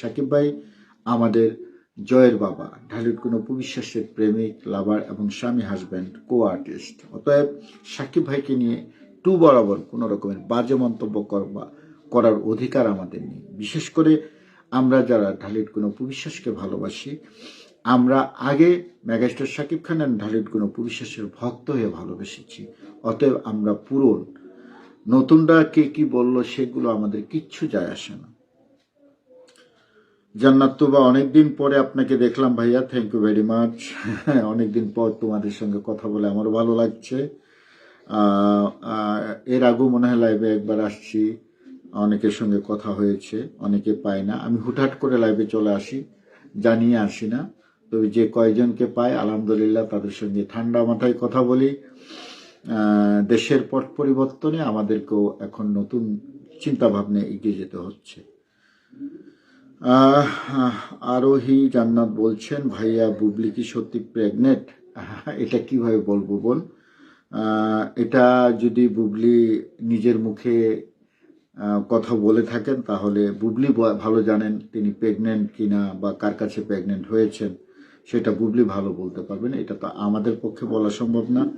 সাকিব ভাই, আমাদের জয়ের বাবা, ঢালিউড কোনো উপবিশ্বাসের প্রেমিক লাভার এবং স্বামী হাজব্যান্ড কো আর্টিস্ট অতএব সাকিব ভাইকে নিয়ে টু বরাবর কোনো রকমের বাজে মন্তব্য করবা, করার অধিকার আমাদের নেই। বিশেষ করে আমরা যারা ঢালিউড কোনো উপবিশ্বাসকে ভালোবাসি, আমরা আগে মেগাস্টার সাকিব খান আর ঢালিউড কোনো উপবিশ্বাসের ভক্ত হয়ে ভালোবেসেছি। অতএব আমরা পুরন। নতুনরা কে কি বলল সেগুলো আমাদের কিচ্ছু যায় আসে না। জান্নাত তুবা অনেকদিন পরে আপনাকে দেখলাম ভাইয়া থ্যাংক ইউ ভেরি মাচ অনেকদিন পর তোমাদের সঙ্গে কথা বলে আমার ভালো লাগছে। এর আগেও মনে হয় লাইভে একবার আসছি। অনেকের সঙ্গে কথা হয়েছে, অনেকে পায় না। আমি হুটহাট করে লাইভে চলে আসি, জানিয়ে আসি না। তবে যে কয়জনকে পাই আলহামদুলিল্লাহ তাদের সঙ্গে ঠান্ডা মাথায় কথা বলি। দেশের পট পরিবর্তনে আমাদেরকেও এখন নতুন চিন্তা ভাবনা এগিয়ে যেতে হচ্ছে। আরোহী জান্নাত বলছেন, ভাইয়া, বুবলি কি সত্যি প্রেগনেন্ট এটা কীভাবে বলব বল? এটা যদি বুবলি নিজের মুখে কথা বলে থাকেন, তাহলে বুবলি ভালো জানেন তিনি প্রেগনেন্ট কিনা বা কার কাছে প্রেগনেন্ট হয়েছেন। সেটা বুবলি ভালো বলতে পারবেন। এটা তো আমাদের পক্ষে বলা সম্ভব না।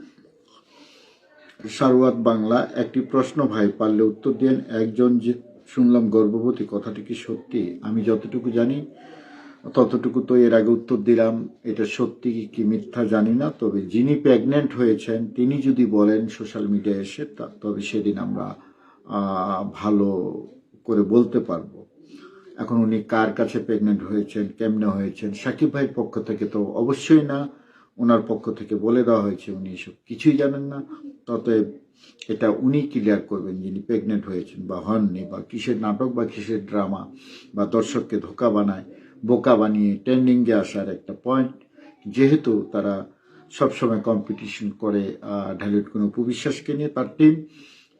সারওয়াত বাংলা, একটি প্রশ্ন ভাই, পারলে উত্তর দেন একজন যে শুনলাম গর্ভবতী, কথাটি কি সত্যি? আমি যতটুকু জানি, ততটুকু তো এর আগে উত্তর দিলাম, এটা সত্যি কি মিথ্যা জানি না। তবে যিনি প্রেগনেন্ট হয়েছেন, তিনি যদি বলেন সোশ্যাল মিডিয়ায় এসে তবে সেদিন আমরা ভালো করে বলতে পারব। এখন উনি কার কাছে প্রেগনেন্ট হয়েছেন, কেমনে হয়েছেন, সাকিব ভাইয়ের পক্ষ থেকে তো অবশ্যই না। ওনার পক্ষ থেকে বলে দেওয়া হয়েছে, উনি এসব কিছুই জানেন না। ততএব এটা উনি ক্লিয়ার করবেন যিনি প্রেগনেন্ট হয়েছেন বা হননি বা কিসের নাটক বা কিসের ড্রামা বা দর্শককে ধোকা বানায়, বোকা বানিয়ে ট্রেন্ডিংয়ে আসার একটা পয়েন্ট যেহেতু তারা সবসময় কম্পিটিশন করে ঢালিউড কোনো উপবিশ্বাসকে নিয়ে তার টিম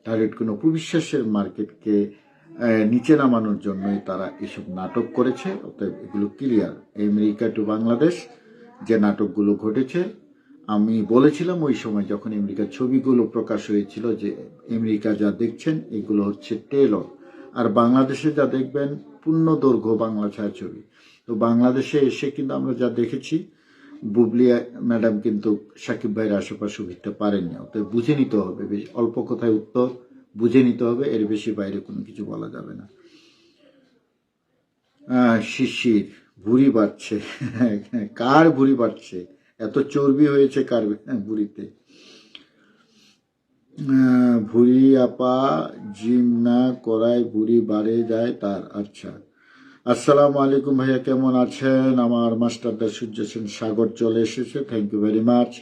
ঢালিউড কোনো উপবিশ্বাসের মার্কেটকে নিচে নামানোর জন্যই তারা এসব নাটক করেছে, অতএব এগুলো ক্লিয়ার আমেরিকা টু বাংলাদেশ যে নাটকগুলো ঘটেছে আমি বলেছিলাম ওই সময় যখন আমেরিকার ছবিগুলো প্রকাশ হয়েছিল যে আমেরিকা যা দেখছেন, এগুলো হচ্ছে টেলর। আর বাংলাদেশে যা দেখবেন পূর্ণ দৈর্ঘ্য বাংলা ছায়াছবি। তো বাংলাদেশে এসে কিন্তু আমরা যা দেখেছি বুবলি ম্যাডাম কিন্তু সাকিব ভাইয়ের আশেপাশে ভিড়তে পারেননি। অতএব বুঝে নিতে হবে, বেশ অল্প কথায় উত্তর বুঝে নিতে হবে, এর বেশি বাইরে কোনো কিছু বলা যাবে না। শিশির, ভুঁড়ি বাড়ছে। কার ভুঁড়ি বাড়ছে? এত চর্বি হয়েছে কার ভুঁড়িতে। আহ, ভুঁড়ি আপা জিম না করায় ভুঁড়ি বাড়ে যায় তার আচ্ছা। আসসালামু আলাইকুম ভাইয়া কেমন আছেন? আমার মাস্টারদা সূর্য সেন সাগর চলে এসেছে। থ্যাংক ইউ ভেরি মাচ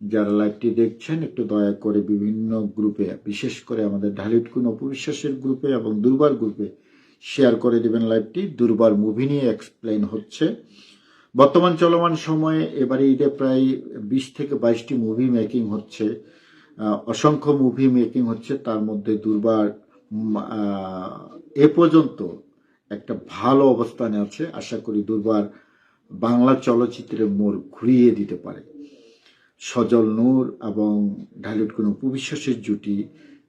যারা লাইভটি দেখছেন একটু দয়া করে বিভিন্ন গ্রুপে বিশেষ করে আমাদের ঢালিউড কোন অপবিশ্বাসের গ্রুপে এবং দুর্বার গ্রুপে শেয়ার করে দিবেন লাইভটি দুর্বার মুভি নিয়ে এক্সপ্লেন হচ্ছে। বর্তমান চলমান সময়ে এবারে ঈদে প্রায় বিশ থেকে বাইশটি মুভি মেকিং হচ্ছে। অসংখ্য মুভি মেকিং হচ্ছে। তার মধ্যে দুর্বার এ পর্যন্ত একটা ভালো অবস্থানে আছে। আশা করি দুর্বার বাংলা চলচ্চিত্রের মোড় ঘুরিয়ে দিতে পারে। সজল নূর এবং ঢালিউড কোনো উপবিশ্বাসের জুটি,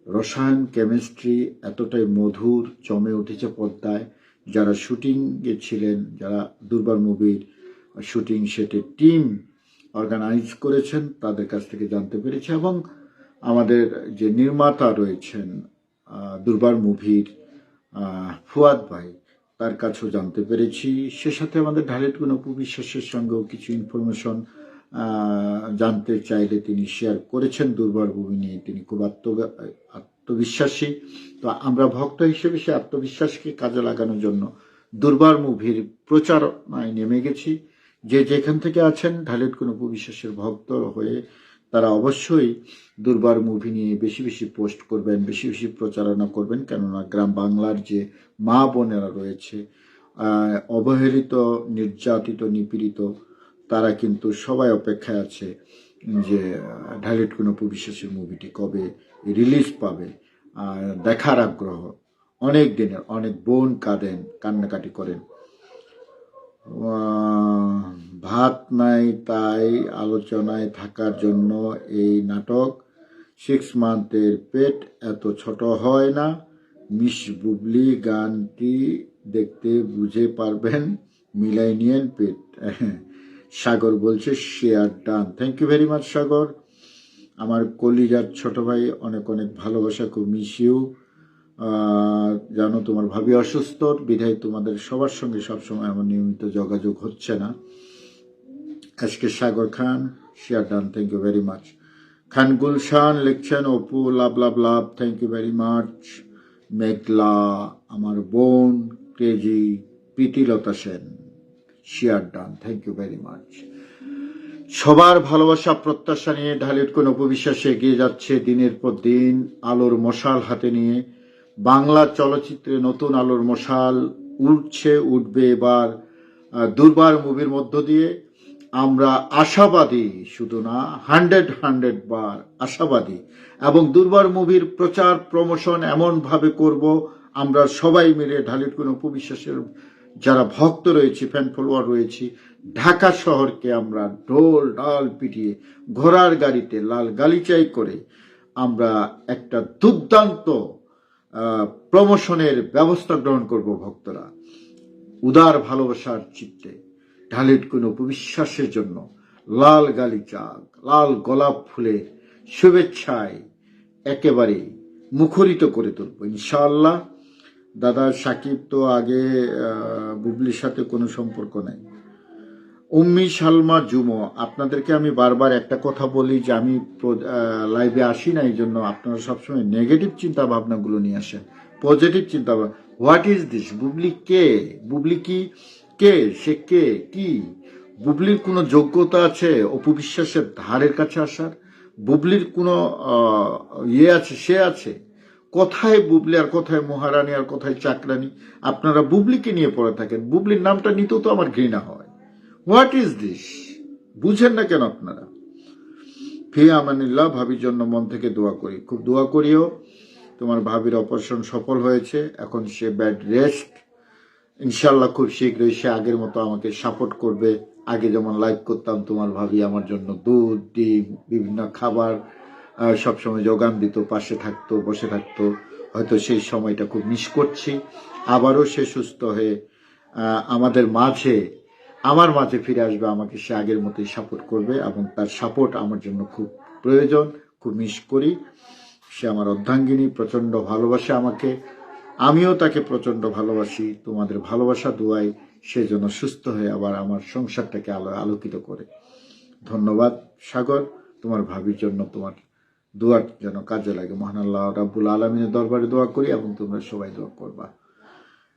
রসায়ন কেমিস্ট্রি এতটাই মধুর জমে উঠেছে পর্দায়। যারা শুটিংয়ে ছিলেন, যারা দুর্বার মুভির শুটিং সেটের টিম অর্গানাইজ করেছেন, তাদের কাছ থেকে জানতে পেরেছি এবং আমাদের যে নির্মাতা রয়েছেন দুর্বার মুভির ফুয়াদ ভাই, তার কাছেও জানতে পেরেছি। সে সাথে আমাদের ঢালিউড কোনো উপবিশ্বাসের সঙ্গেও কিছু ইনফরমেশন জানতে চাইলে তিনি শেয়ার করেছেন। দুর্বার মুভি নিয়ে তিনি খুব আত্ম, আত্মবিশ্বাসী। তো আমরা ভক্ত হিসেবে সে আত্মবিশ্বাসকে কাজে লাগানোর জন্য দুর্বার মুভির প্রচারণায় নেমে গেছি। যে যেখান থেকে আছেন ঢালিউড কোনো উপবিশ্বাসের ভক্ত হয়ে তারা অবশ্যই দুর্বার মুভি নিয়ে বেশি বেশি পোস্ট করবেন, বেশি বেশি প্রচারণা করবেন। কেননা গ্রাম বাংলার যে মা বোনেরা রয়েছে অবহেলিত, নির্যাতিত, নিপীড়িত, তারা কিন্তু সবাই অপেক্ষায় আছে যে ঢালিউড কোনো উপবিশ্বাসের মুভিটি কবে রিলিজ পাবে। দেখার আগ্রহ অনেক দিনের, অনেক বোন কাঁদেন, কান্নাকাটি করেন। ভাত নাই, তাই আলোচনায় থাকার জন্য এই নাটক সিক্স মান্থের পেট এত ছোট হয় না। মিস বুবলি গানটি দেখতে বুঝে পারবেন, মিলাই নিয়েন পেট। সাগর বলছে share done thank you very much Sagar. আমার কলিজার ছোট ভাই অনেক অনেক ভালোবাসা, খুব মিস ইউ জানো তোমার ভাবি অসুস্থ, বিধায় তোমাদের সবার সঙ্গে সবসময় আমার নিয়মিত যোগাযোগ হচ্ছে না। আজকে Sagar Khan, share done thank you very much Khan Gulshan লিখছেন, Apu, love love love thank you very much Meghla, আমার বোন crazy Pritilata Sen, share done thank you very much সবার ভালোবাসা, প্রত্যাশা নিয়ে ঢালির কোন উপবিশ্বাসে এগিয়ে যাচ্ছে দিনের পর দিন, আলোর মশাল হাতে নিয়ে। বাংলা চলচ্চিত্রে নতুন আলোর মশাল উঠছে উঠবে এবার দুর্বার মুভির মধ্য দিয়ে। আমরা আশাবাদী, শুধু না, হান্ড্রেড হান্ড্রেড বার আশাবাদী। এবং দুর্বার মুভির প্রচার, প্রমোশন এমন ভাবে করব, আমরা সবাই মিলে ঢালির কোন উপবিশ্বাসের যারা ভক্ত রয়েছে ফ্যান ফলোয়ার রয়েছি, ঢাকা শহরকে আমরা ঢোল ডাল পিটিয়ে ঘোড়ার গাড়িতে লাল গালিচাই করে আমরা একটা দুর্দান্ত প্রমোশনের ব্যবস্থা গ্রহণ করব ভক্তরা। উদার ভালোবাসার চিত্তে, ঢালির কোন উপবিশ্বাসের জন্য, লাল গালিচা লাল গোলাপ ফুলের শুভেচ্ছায় একেবারে মুখরিত করে তুলব। ইনশাআল্লাহ, দাদা সাকিব তো আগে বুবলির সাথে কোনো সম্পর্ক নেই। উম্মি সালমা জুমো, আপনাদেরকে আমি বারবার একটা কথা বলি যে আমি লাইভে আসি না, এই জন্য আপনারা সবসময় নেগেটিভ চিন্তা ভাবনাগুলো নিয়ে আসেন। পজিটিভ চিন্তা ভাবনা হোয়াট ইজ দিস বুবলি কে? বুবলি কি? কে? সে কে? কি? বুবলির কোনো যোগ্যতা আছে অপবিশ্বাসের ধারের কাছে আসার? বুবলির কোনো ইয়ে আছে, সে আছে? কোথায় বুবলি আর কোথায় মহারানী আর কোথায় চাকরানি? আপনারা বুবলিকে নিয়ে পড়ে থাকেন। বুবলির নামটা নিতেও তো আমার ঘৃণা হয়। হোয়াট ইজ দিস বুঝেন না কেন আপনারা? ফি আমানিল্লাহ, ভাবির জন্য মন থেকে দোয়া করি। খুব দোয়া করিও। তোমার ভাবির অপারেশন সফল হয়েছে। এখন সে ব্যাড রেস্ট ইনশাল্লাহ খুব শীঘ্রই সে আগের মতো আমাকে সাপোর্ট করবে। আগে যেমন লাইক করতাম, তোমার ভাবি আমার জন্য দুধ, ডিম, বিভিন্ন খাবার সবসময় যোগান দিত, পাশে থাকতো, বসে থাকতো। হয়তো সেই সময়টা খুব মিস করছি। আবারও সে সুস্থ হয়ে আমাদের মাঝে আমার মাঝে ফিরে আসবে, আমাকে সে আগের মতোই সাপোর্ট করবে এবং তার সাপোর্ট আমার জন্য খুব প্রয়োজন, খুব মিস করি। সে আমার অর্ধাঙ্গিনী প্রচণ্ড ভালোবাসে আমাকে। আমিও তাকে প্রচণ্ড ভালোবাসি, তোমাদের ভালোবাসা দোয়াই সে যেন সুস্থ হয়ে আবার আমার সংসারটাকে আলো, আলোকিত করে। ধন্যবাদ, সাগর, তোমার ভাবির জন্য তোমার দোয়ার যেন কাজে লাগে। মহান আল্লাহ রাব্বুল আলমিনের দরবারে দোয়া করি এবং তোমরা সবাই দোয়া করবা।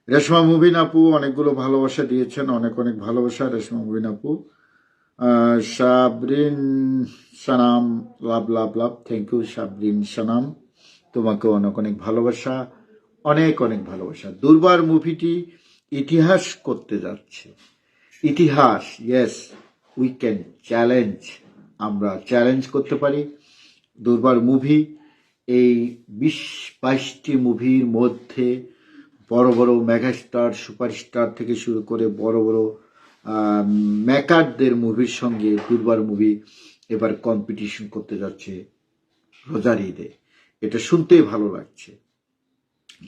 রেশমা মুবিন আপু অনেকগুলো ভালোবাসা দিয়েছেন, অনেক অনেক ভালোবাসা রেশমা মুবিন আপু। Sabrin Sanam, love love love thank you Sabrin Sanam. তোমাকে অনেক অনেক ভালোবাসা, অনেক অনেক ভালোবাসা। দুর্বার মুভিটি ইতিহাস করতে যাচ্ছে। ইতিহাস ইয়েস উই ক্যান চ্যালেঞ্জ আমরা চ্যালেঞ্জ করতে পারি। দুর্বার মুভি, এই বিশ বাইশটি মুভির মধ্যে বড় বড় মেগাস্টার, সুপারস্টার থেকে শুরু করে বড় বড় মেকারদের মুভির সঙ্গে দুর্বার মুভি এবার কম্পিটিশন করতে যাচ্ছে রোজার ঈদে। এটা শুনতেই ভালো লাগছে।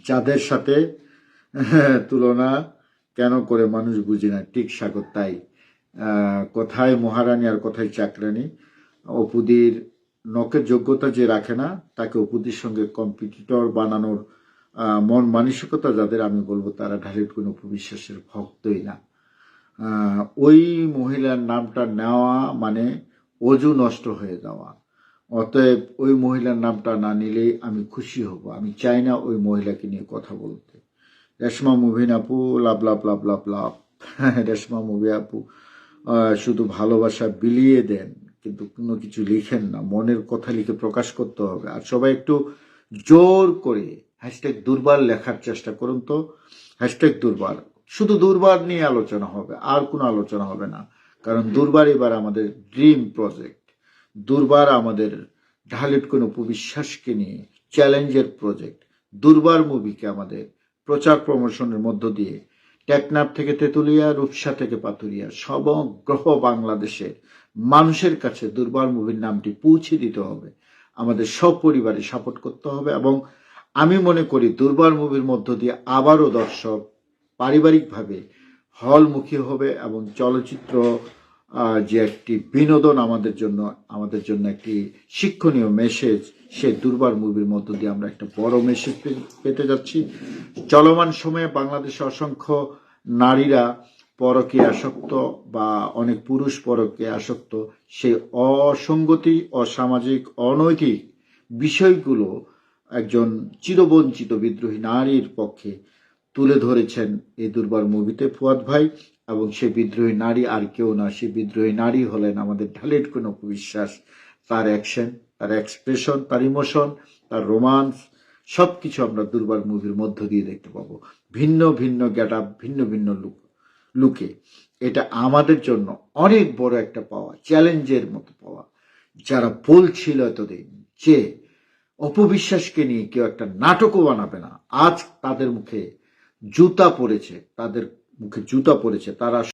যাদের সাথে তুলনা কেন করে মানুষ বুঝে না, ঠিক স্বাগত তাই। কোথায় মহারানী আর কোথায় চাকরানি? অপুদির নখের যোগ্যতা যে রাখে না, তাকে অপুদির সঙ্গে কম্পিটিটর বানানোর মন মানসিকতা যাদের আমি বলব, তারা ঢালির কোনো উপবিশ্বাসের ভক্তই না। ওই মহিলার নামটা নেওয়া মানে অজু নষ্ট হয়ে যাওয়া। অতএব ওই মহিলার নামটা না নিলেই আমি খুশি হব। আমি চাই না ওই মহিলাকে নিয়ে কথা বলতে। রেশমা মুভিন আপু, লাভ লাভ লাভ লাভ লাভ। রেশমা মুভি আপু শুধু ভালোবাসা বিলিয়ে দেন, কিন্তু কোনো কিছু লিখেন না। মনের কথা লিখে প্রকাশ করতে হবে। আর সবাই একটু জোর করে হ্যাশট্যাগ দুর্বার লেখার চেষ্টা করুন তো। হ্যাশট্যাগ দুর্বার। শুধু দুর্বার নিয়ে আলোচনা হবে, আর কোনো আলোচনা হবে না। কারণ দুর্বার এবার আমাদের ড্রিম প্রজেক্ট দুর্বার আমাদের ঢালিট কোনো উপবিশ্বাসকে নিয়ে চ্যালেঞ্জের প্রজেক্ট দুর্বার মুভিকে আমাদের প্রচার প্রমোশনের মধ্য দিয়ে টেকনাফ থেকে তেতুলিয়া, রূপসা থেকে পাতুরিয়া সমগ্র বাংলাদেশের মানুষের কাছে দুর্বার মুভির নামটি পৌঁছে দিতে হবে। আমাদের সব পরিবারে সাপোর্ট করতে হবে এবং আমি মনে করি দুর্বার মুভির মধ্য দিয়ে আবারও দর্শক পারিবারিকভাবে হলমুখী হবে এবং চলচ্চিত্র যে একটি বিনোদন আমাদের জন্য আমাদের জন্য একটি শিক্ষণীয় মেসেজ সে দুর্বার মুভির মধ্য দিয়ে আমরা একটা বড় মেসেজ পেতে যাচ্ছি। চলমান সময়ে বাংলাদেশে অসংখ্য নারীরা পরকে আসক্ত বা অনেক পুরুষ পরকে আসক্ত, সেই অসঙ্গতি, অসামাজিক, অনৈতিক বিষয়গুলো একজন চিরবঞ্চিত বিদ্রোহী নারীর পক্ষে তুলে ধরেছেন এই দুর্বার মুভিতে ফুয়াদ ভাই এবং সে বিদ্রোহী নারী আর কেউ না, সে বিদ্রোহী নারী হলেন আমাদের ঢালেট কোনো বিশ্বাস তার অ্যাকশন তার এক্সপ্রেশন তার ইমোশন তার রোমান্স সব কিছু আমরা দুর্বার মুভির মধ্য দিয়ে দেখতে পাবো। ভিন্ন ভিন্ন গেট ভিন্ন ভিন্ন লুক লুকে এটা আমাদের জন্য অনেক বড় একটা পাওয়া চ্যালেঞ্জের মতো পাওয়া। যারা বলছিল এতদিন যে অপবিশ্বাসকে নিয়ে কেউ একটা নাটকও বানাবে না। আজ তাদের মুখে জুতা পড়েছে তাদের মুখে জুতা পড়েছে তারা